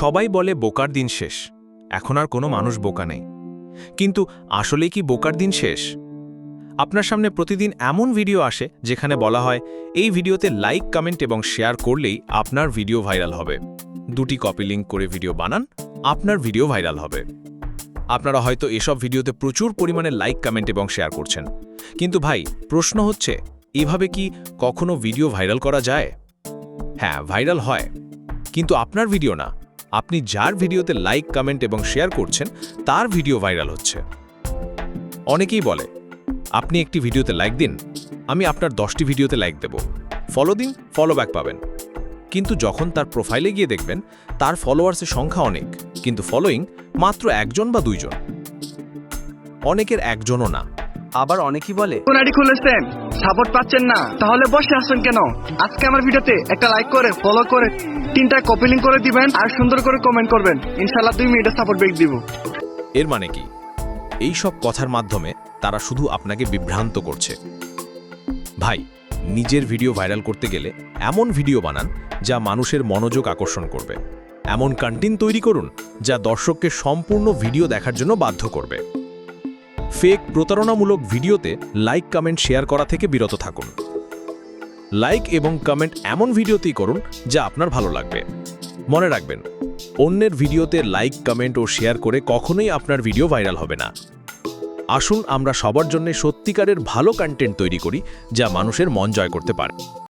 সবাই বলে বোকার দিন শেষ। এখন আর কোনো মানুষ বোকা নেই। কিন্তু আসলে কি বোকার দিন শেষ? আপনার সামনে প্রতিদিন এমন ভিডিও আসে যেখানে বলা হয়, এই ভিডিওতে লাইক, কমেন্ট এবং শেয়ার করলেই আপনার ভিডিও ভাইরাল হবে। দুটি কপি লিঙ্ক করে ভিডিও বানান, আপনার ভিডিও ভাইরাল হবে। আপনারা হয়তো এসব ভিডিওতে প্রচুর পরিমাণে লাইক, কমেন্ট এবং শেয়ার করছেন। কিন্তু ভাই, প্রশ্ন হচ্ছে, এভাবে কি কখনো ভিডিও ভাইরাল করা যায়? হ্যাঁ ভাইরাল হয়। কিন্তু আপনার ভিডিও না। আপনি যার ভিডিওতে লাইক কমেন্ট এবং শেয়ার করছেন, তার ভিডিও ভাইরাল হচ্ছে। অনেকেই বলে, আপনি একটি ভিডিওতে লাইক দিন, আমি আপনার দশটি ভিডিওতে লাইক দেব। ফলো দিন ফলো ব্যাক পাবেন। কিন্তু যখন তার প্রোফাইলে গিয়ে দেখবেন, তার ফলোয়ার্সের সংখ্যা অনেক, কিন্তু ফলোয়িং মাত্র একজন বা দুইজন। অনেকের একজনও না। আবার অনেকেই বলে কোন আইডি খুলেছেন সাপোর্ট পাচ্ছেন না তাহলে বসে আছেন কেন? আজকে আমার ভিডিওতে একটা লাইক করে ফলো করে তিনটা কপি লিঙ্ক করে দিবেন আর সুন্দর করে কমেন্ট করবেন। ইনশাআল্লাহ দুই মিনিটে সাপোর্ট ব্যাক দিব। এর মানে কি? এই সব কথার মাধ্যমে তারা শুধু আপনাকে বিভ্রান্ত করছে। ভাই নিজের ভিডিও ভাইরাল করতে গেলে এমন ভিডিও বানান যা মানুষের মনোযোগ আকর্ষণ করবে। এমন কন্টেন্ট তৈরি করুন যা দর্শককে সম্পূর্ণ ভিডিও দেখার জন্য বাধ্য করবে। ফেক প্রতারণামূলক ভিডিওতে লাইক, কমেন্ট, শেয়ার করা থেকে বিরত থাকুন। লাইক এবং কমেন্ট এমন ভিডিওতেই করুন যা আপনার ভালো লাগবে। মনে রাখবেন, অন্যের ভিডিওতে লাইক, কমেন্ট ও শেয়ার করে কখনোই আপনার ভিডিও ভাইরাল হবে না। আসুন আমরা সবার জন্য সত্যিকারের ভালো কন্টেন্ট তৈরি করি যা মানুষের মন জয় করতে পারে।